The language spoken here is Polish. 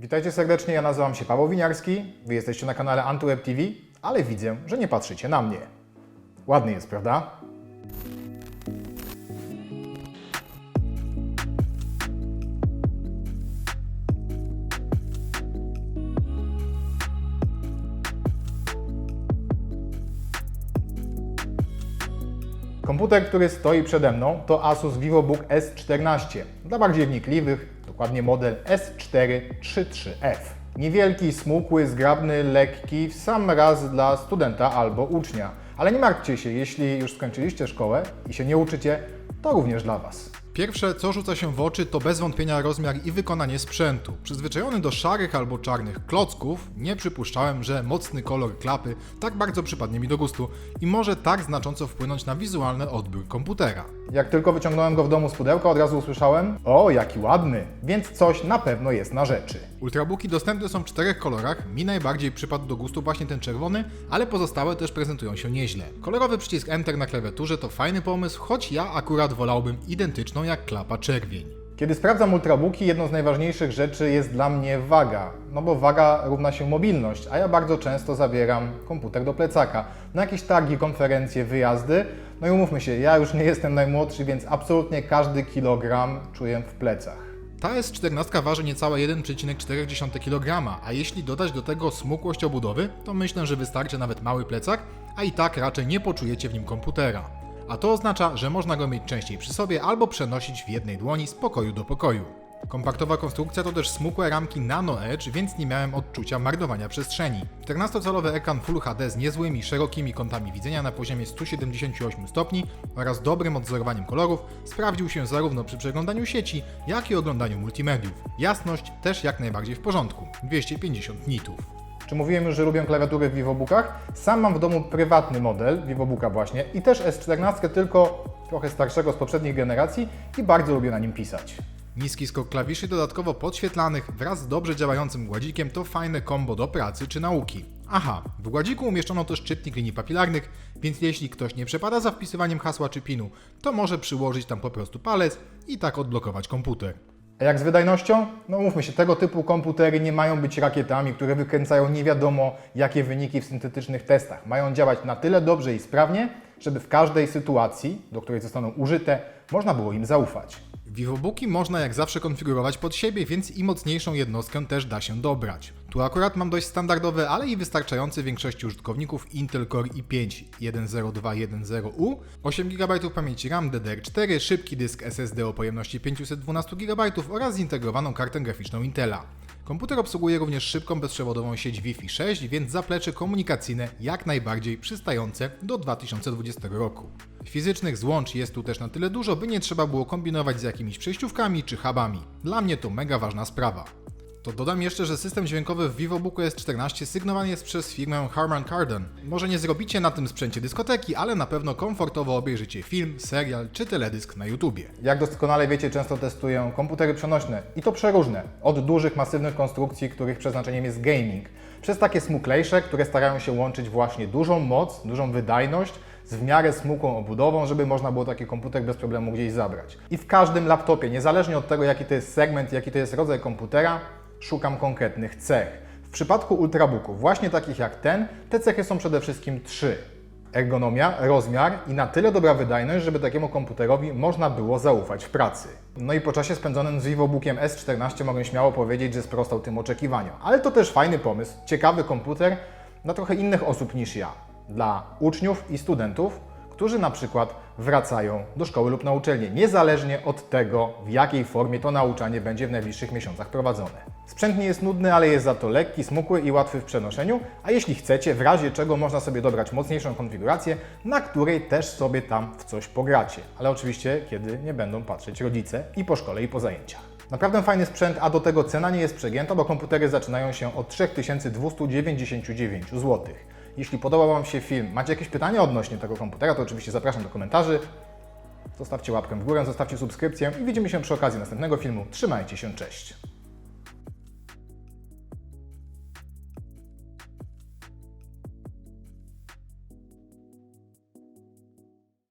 Witajcie serdecznie, ja nazywam się Paweł Winiarski, wy jesteście na kanale AntuWeb TV, ale widzę, że nie patrzycie na mnie. Ładny jest, prawda? Komputer, który stoi przede mną to Asus VivoBook S14. Dla bardziej wnikliwych, dokładnie model S433F. Niewielki, smukły, zgrabny, lekki, w sam raz dla studenta albo ucznia. Ale nie martwcie się, jeśli już skończyliście szkołę i się nie uczycie, to również dla Was. Pierwsze, co rzuca się w oczy, to bez wątpienia rozmiar i wykonanie sprzętu. Przyzwyczajony do szarych albo czarnych klocków, nie przypuszczałem, że mocny kolor klapy tak bardzo przypadnie mi do gustu i może tak znacząco wpłynąć na wizualny odbiór komputera. Jak tylko wyciągnąłem go w domu z pudełka, od razu usłyszałem: O, jaki ładny! Więc coś na pewno jest na rzeczy. Ultrabooki dostępne są w czterech kolorach, mi najbardziej przypadł do gustu właśnie ten czerwony, ale pozostałe też prezentują się nieźle. Kolorowy przycisk Enter na klawiaturze to fajny pomysł, choć ja akurat wolałbym identyczną jak klapa czerwień. Kiedy sprawdzam ultrabooki, jedną z najważniejszych rzeczy jest dla mnie waga. No bo waga równa się mobilność, a ja bardzo często zabieram komputer do plecaka. Na jakieś targi, konferencje, wyjazdy. No i umówmy się, ja już nie jestem najmłodszy, więc absolutnie każdy kilogram czuję w plecach. Ta S14 waży niecałe 1,4 kg, a jeśli dodać do tego smukłość obudowy, to myślę, że wystarczy nawet mały plecak, a i tak raczej nie poczujecie w nim komputera. A to oznacza, że można go mieć częściej przy sobie albo przenosić w jednej dłoni z pokoju do pokoju. Kompaktowa konstrukcja to też smukłe ramki Nano Edge, więc nie miałem odczucia marnowania przestrzeni. 14-calowy ekran Full HD z niezłymi, szerokimi kątami widzenia na poziomie 178 stopni oraz dobrym odzorowaniem kolorów sprawdził się zarówno przy przeglądaniu sieci, jak i oglądaniu multimediów. Jasność też jak najbardziej w porządku 250 nitów. Czy mówiłem już, że lubię klawiatury w VivoBookach? Sam mam w domu prywatny model VivoBooka właśnie i też S14, tylko trochę starszego z poprzednich generacji i bardzo lubię na nim pisać. Niski skok klawiszy dodatkowo podświetlanych wraz z dobrze działającym gładzikiem to fajne kombo do pracy czy nauki. Aha, w gładziku umieszczono też czytnik linii papilarnych, więc jeśli ktoś nie przepada za wpisywaniem hasła czy pinu, to może przyłożyć tam po prostu palec i tak odblokować komputer. A jak z wydajnością? No mówmy się, tego typu komputery nie mają być rakietami, które wykręcają nie wiadomo jakie wyniki w syntetycznych testach. Mają działać na tyle dobrze i sprawnie, żeby w każdej sytuacji, do której zostaną użyte, można było im zaufać. VivoBooki można jak zawsze konfigurować pod siebie, więc i mocniejszą jednostkę też da się dobrać. Tu akurat mam dość standardowy, ale i wystarczający większości użytkowników Intel Core i5 10210U, 8 GB pamięci RAM DDR4, szybki dysk SSD o pojemności 512 GB oraz zintegrowaną kartę graficzną Intela. Komputer obsługuje również szybką bezprzewodową sieć Wi-Fi 6, więc zaplecze komunikacyjne jak najbardziej przystające do 2020 roku. Fizycznych złącz jest tu też na tyle dużo, by nie trzeba było kombinować z jakimiś przejściówkami czy hubami. Dla mnie to mega ważna sprawa. To dodam jeszcze, że system dźwiękowy w VivoBooku S14 sygnowany jest przez firmę Harman Kardon. Może nie zrobicie na tym sprzęcie dyskoteki, ale na pewno komfortowo obejrzycie film, serial czy teledysk na YouTubie. Jak doskonale wiecie, często testuję komputery przenośne i to przeróżne. Od dużych, masywnych konstrukcji, których przeznaczeniem jest gaming, przez takie smuklejsze, które starają się łączyć właśnie dużą moc, dużą wydajność z w miarę smukłą obudową, żeby można było taki komputer bez problemu gdzieś zabrać. I w każdym laptopie, niezależnie od tego, jaki to jest segment, jaki to jest rodzaj komputera, szukam konkretnych cech. W przypadku ultrabooków, właśnie takich jak ten, te cechy są przede wszystkim trzy. Ergonomia, rozmiar i na tyle dobra wydajność, żeby takiemu komputerowi można było zaufać w pracy. No i po czasie spędzonym z VivoBookiem S14 mogę śmiało powiedzieć, że sprostał tym oczekiwaniom. Ale to też fajny pomysł, ciekawy komputer dla trochę innych osób niż ja. Dla uczniów i studentów, którzy na przykład wracają do szkoły lub na uczelnię, niezależnie od tego, w jakiej formie to nauczanie będzie w najbliższych miesiącach prowadzone. Sprzęt nie jest nudny, ale jest za to lekki, smukły i łatwy w przenoszeniu, a jeśli chcecie, w razie czego można sobie dobrać mocniejszą konfigurację, na której też sobie tam w coś pogracie. Ale oczywiście, kiedy nie będą patrzeć rodzice i po szkole i po zajęciach. Naprawdę fajny sprzęt, a do tego cena nie jest przegięta, bo komputery zaczynają się od 3299 zł. Jeśli podobał Wam się film, macie jakieś pytania odnośnie tego komputera, to oczywiście zapraszam do komentarzy. Zostawcie łapkę w górę, zostawcie subskrypcję i widzimy się przy okazji następnego filmu. Trzymajcie się, cześć!